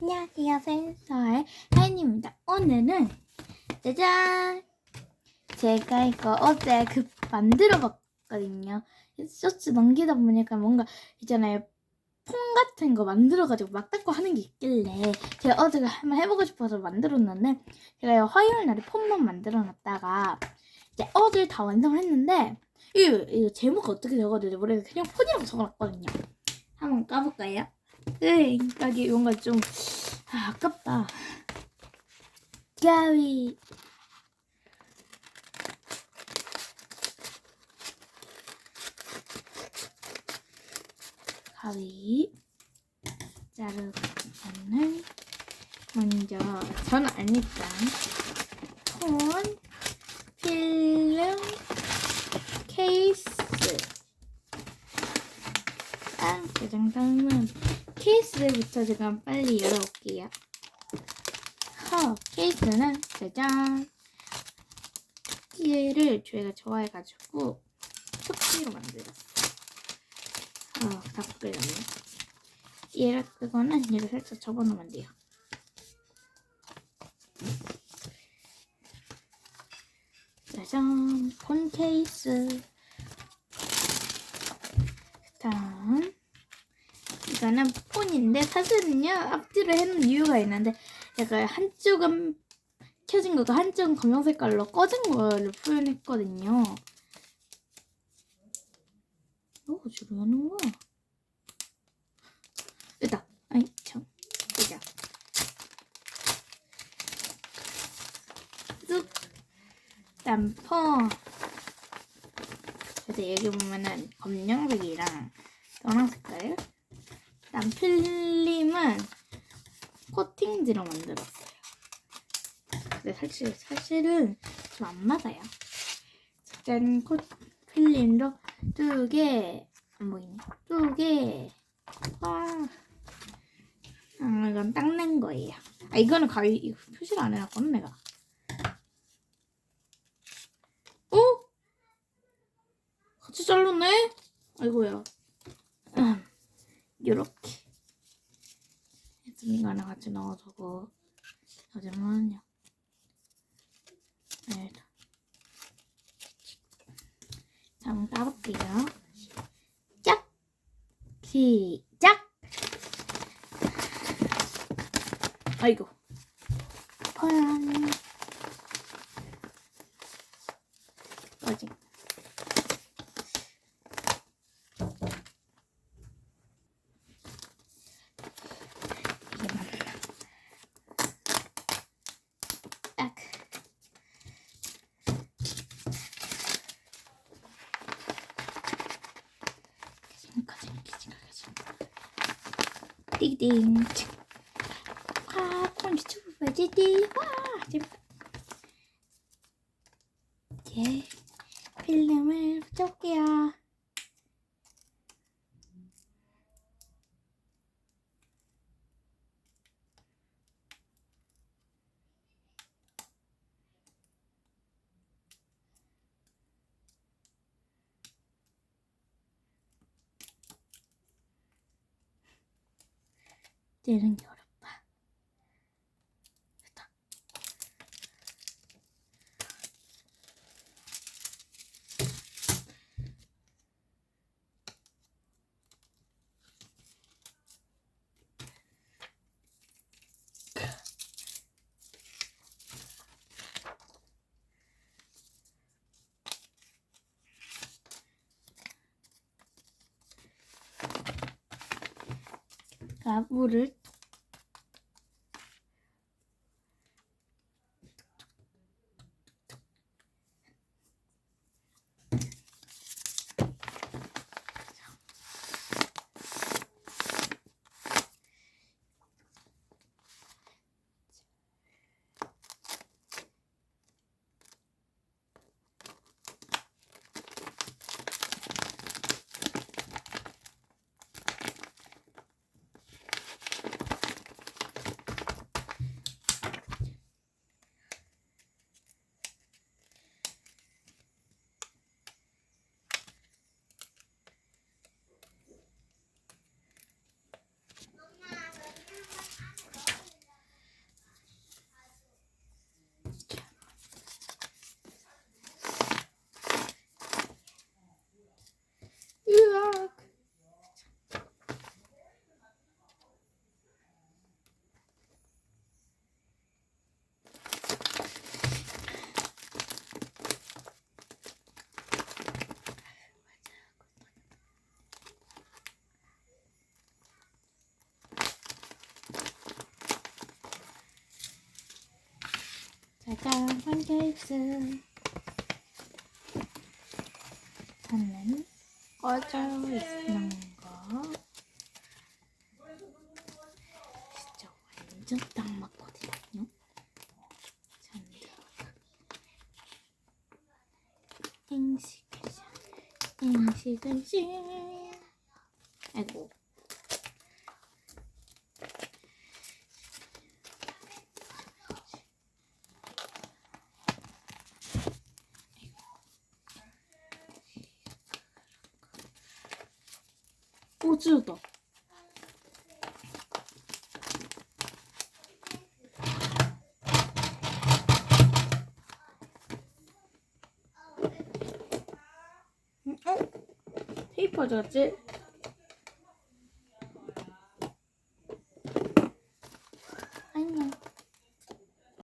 안녕하세요. 센서의 하인입니다. 오늘은 짜잔! 제가 이거 어제 그 만들어 봤거든요. 쇼츠 넘기다 보니까 뭔가 있잖아요. 폼 같은 거 만들어가지고 막 닦고 하는 게 있길래 제가 어제 한번 해보고 싶어서 만들었는데 제가 화요일 날에 폼만 만들어 놨다가 이제 어제 다 완성을 했는데 이거, 이거 제목 어떻게 적어야 지 모르겠는데 그냥 폰이라고 적어놨거든요. 한번 까볼까요? 네, 여기 뭔가 좀 아, 아깝다. 가위. 가위. 자르고는 먼저 저는 아니까 폰, 필름, 케이스. 아, 짜장면은 케이스부터 제가 빨리 열어볼게요. 허, 케이스는 짜잔. 끼를 저희가 좋아해가지고 토끼로 만들었어요. 어, 다 끓였네. 얘를 끄고는 얘를 살짝 접어놓으면 돼요. 짜잔, 폰 케이스. 다음. 이거는 폰인데 사실은요 앞뒤로 해놓은 이유가 있는데 약간 한쪽은 켜진 거고 한쪽은 검정 색깔로 꺼진 거를 표현했거든요. 어, 주로 하는 거야? 됐다. 아이 참. 보자. 쑥. lam퍼. 그래서 여기 보면은 검정색이랑 노란 색깔. 일단 필름은 코팅지로 만들었어요. 근데 사실 사실은 좀 안 맞아요. 짠, 코 필름도 두 개, 안 보이네. 두 개. 와. 아, 이건 닦는 거예요. 아, 이거는 가위, 이거 표시를 안 해놨거든, 내가. 어? 같이 잘랐네? 아이고야. 음. 요렇게. 이거랑 같이 넣어주고. 하지만요 네. 자, 한번 따볼게요. 짝! 시작! 아이고. 펄. 꺼지 이게 맞다. 딱. 기진까지 기진까지. 띠딩. 와, 폰 유튜브 봐야지. 와, 재밌다. 이제 필름을 붙여볼게요. 게 어렵다. 됐다. 자, 물을 빨간 케이스 저는 꺼져 있는 거. 진짜 완전 딱 맞거든요. 저는 행식을 시 행식을 시 아이고 꼬즈다. 어? 테이프 어디 갔지?